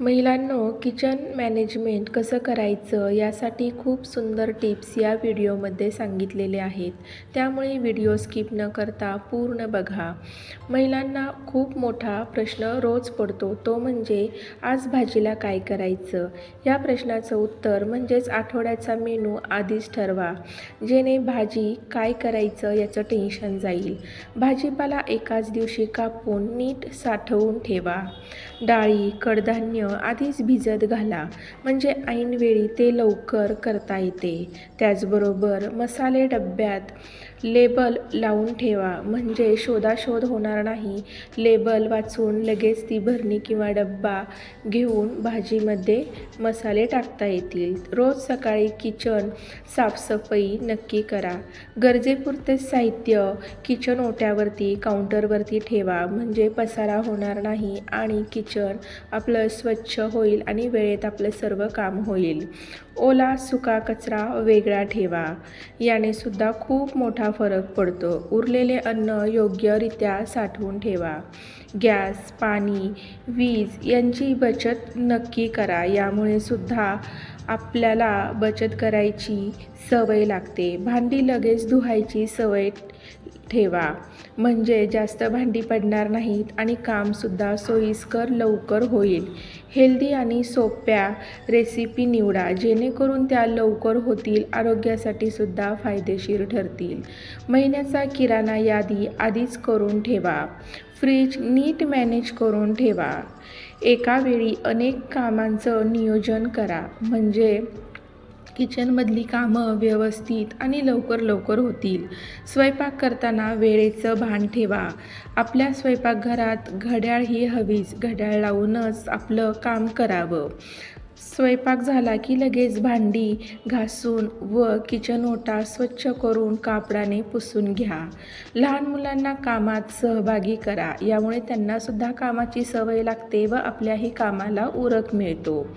महिलांनो kitchen management कसं करायचं यासाठी खूप सुंदर टिप्स या व्हिडिओमध्ये सांगितलेले आहेत. त्यामुळे व्हिडिओ स्किप न करता पूर्ण बघा. महिलांना खूप मोठा प्रश्न रोज पडतो तो म्हणजे आज भाजीला काय करायचं? या प्रश्नाचं उत्तर म्हणजेच आठवड्याचा मेनू आधीच ठरवा जेणे भाजी काय करायचं याचं टेन्शन जाईल. भाजीपाला एकाच दिवशी कापून नीट साठवून ठेवा. डाळी कडधान्य आधीच भिजत घाला. म्हणजे ऐनवेळी ते लवकर करता येते. त्याचबरोबर मसाले डब्यात लेबल लावून ठेवा. म्हणजे शोधाशोध होणार नाही. लेबल वाचून लगेच ती भरणी किंवा डब्बा घेऊन भाजीमध्ये मसाले टाकता येतील. रोज सकाळी किचन साफसफाई नक्की करा. गरजेपुरते साहित्य किचन ओट्यावरती काउंटरवरती ठेवा. म्हणजे पसारा होणार नाही आणि किचन आपलं स्वच्छ होईल आणि वेळेत आपलं सर्व काम होईल. ओला सुका कचरा वेगळा ठेवा. याने सुद्धा खूप मोठा फरक पडतो. उरलेले अन्न योग्यरित्या साठवून ठेवा. गॅस पाणी वीज यांची बचत नक्की करा. यामुळे सुद्धा आपल्याला बचत करायची सवय लागते. भांडी लगेच धुवायची सवय ठेवा. म्हणजे जास्त भांडी पडणार नाहीत आणि कामसुद्धा सोयीस्कर लवकर होईल. हेल्दी आणि सोप्या रेसिपी निवडा जेणेकरून त्या लवकर होतील आरोग्यासाठी सुद्धा फायदेशीर ठरतील. महिन्याचा किराणा यादी आधीच करून ठेवा. फ्रीज नीट मॅनेज करून ठेवा. एकावेळी अनेक कामांचं नियोजन करा. म्हणजे किचनमधली कामं व्यवस्थित आणि लवकर लवकर होतील. स्वयंपाक करताना वेळेचं भान ठेवा. आपल्या स्वयंपाकघरात घड्याळ ही हवीच. घड्याळ लावूनच आपलं काम करावं. स्वयंपाक झाला की लगेच भांडी घासून व किचन ओटा स्वच्छ करून कापडाने पुसून घ्या. लहान मुलांना कामात सहभागी करा. यामुळे त्यांनासुद्धा कामाची सवय लागते व आपल्याही कामाला उरक मिळतो.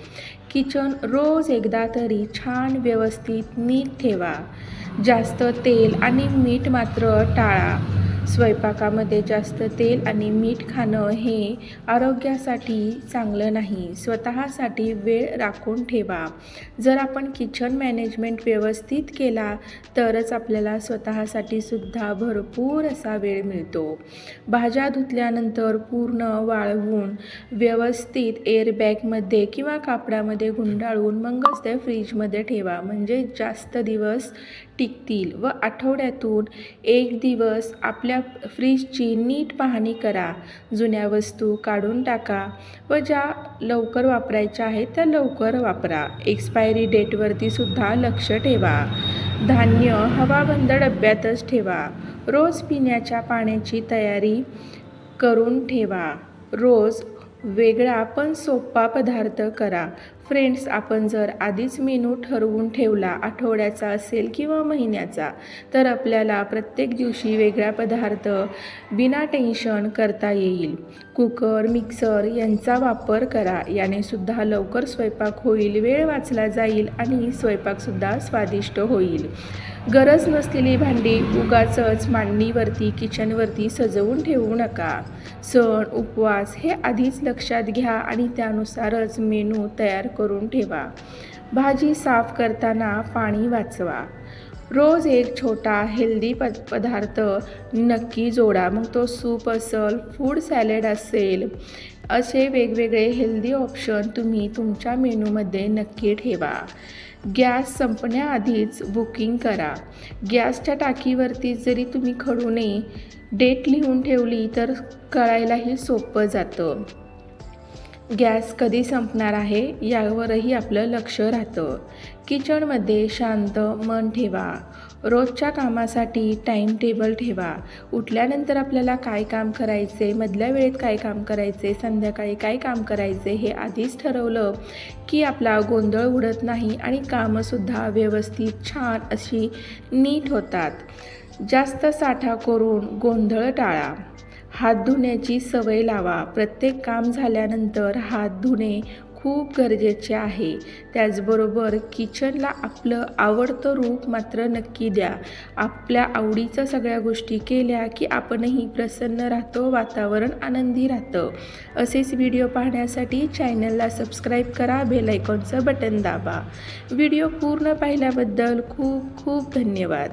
किचन रोज एकदा तरी छान व्यवस्थित नीट ठेवा. जास्त तेल आणि मीठ मात्र टाळा. स्वयंपाकामध्ये जास्त तेल आणि मीठ खाणं हे आरोग्यासाठी चांगलं नाही. स्वतःसाठी वेळ राखून ठेवा. जर आपण किचन मॅनेजमेंट व्यवस्थित केला तरच आपल्याला स्वतःसाठी सुद्धा भरपूर असा वेळ मिळतो. भाज्या धुतल्यानंतर पूर्ण वाळवून व्यवस्थित एअरबॅगमध्ये किंवा कापडामध्ये गुंडाळून मगच त्या फ्रीजमध्ये ठेवा. म्हणजे जास्त दिवस टिकतील व आठवड्यातून एक दिवस आपल्या फ्रीजची नीट पाहणी करा. जुन्या वस्तू काढून टाका व ज्या लवकर वापरायच्या आहेत त्या लवकर वापरा. एक्सपायरी डेटवरती सुद्धा लक्ष ठेवा. धान्य हवाबंद डब्यातच ठेवा. रोज पिण्याच्या पाण्याची तयारी करून ठेवा. रोज वेगळा पण सोपा पदार्थ करा. फ्रेंड्स आपण जर आधीच मेनू ठरवून ठेवला आठवड्याचा असेल किंवा महिन्याचा तर आपल्याला प्रत्येक दिवशी वेगळा पदार्थ बिना टेन्शन करता येईल. कुकर मिक्सर यांचा वापर करा. याने सुद्धा लवकर स्वयंपाक होईल वेळ वाचला जाईल आणि स्वयंपाकसुद्धा स्वादिष्ट होईल. गरज नसलेली भांडी उगाचच मांडणीवरती किचनवरती सजवून ठेवू नका. सण उपवास हे आधीच लक्षात घ्या आणि त्यानुसारच मेनू तयार करून ठेवा. भाजी साफ करताना पाणी वाचवा. रोज एक छोटा हेल्दी प पदार्थ नक्की जोडा. मग तो सूप असेल फूड सॅलेड असेल असे वेगवेगळे हेल्दी ऑप्शन तुम्ही तुमच्या मेनूमध्ये नक्की ठेवा. गॅस संपण्याआधीच बुकिंग करा. गॅसच्या टाकीवरती जरी तुम्ही खडूने डेट लिहून ठेवली तर कळायलाही सोपं जातं. गॅस कधी संपणार आहे यावरही आपलं लक्ष राहतं. किचनमध्ये शांत मन ठेवा. रोजच्या कामासाठी टाईम टेबल ठेवा. उठल्यानंतर आपल्याला काय काम करायचे मधल्या वेळेत काय काम करायचे संध्याकाळी काय काम करायचे हे आधीच ठरवलं की आपला गोंधळ उडत नाही आणि कामंसुद्धा व्यवस्थित छान अशी नीट होतात. जास्त साठा करून गोंधळ टाळा. हात धुण्याची सवय लावा. प्रत्येक काम झाल्यानंतर हात धुणे खूप गरजेचे आहे. त्याचबरोबर किचनला आपलं आवडतं रूप मात्र नक्की द्या. आपल्या आवडीचं सगळ्या गोष्टी केल्या की आपणही प्रसन्न राहतो वातावरण आनंदी राहतं. असेच व्हिडिओ पाहण्यासाठी चॅनलला सबस्क्राईब करा बेलायकॉनचं बटन दाबा. व्हिडिओ पूर्ण पाहिल्याबद्दल खूप खूप धन्यवाद.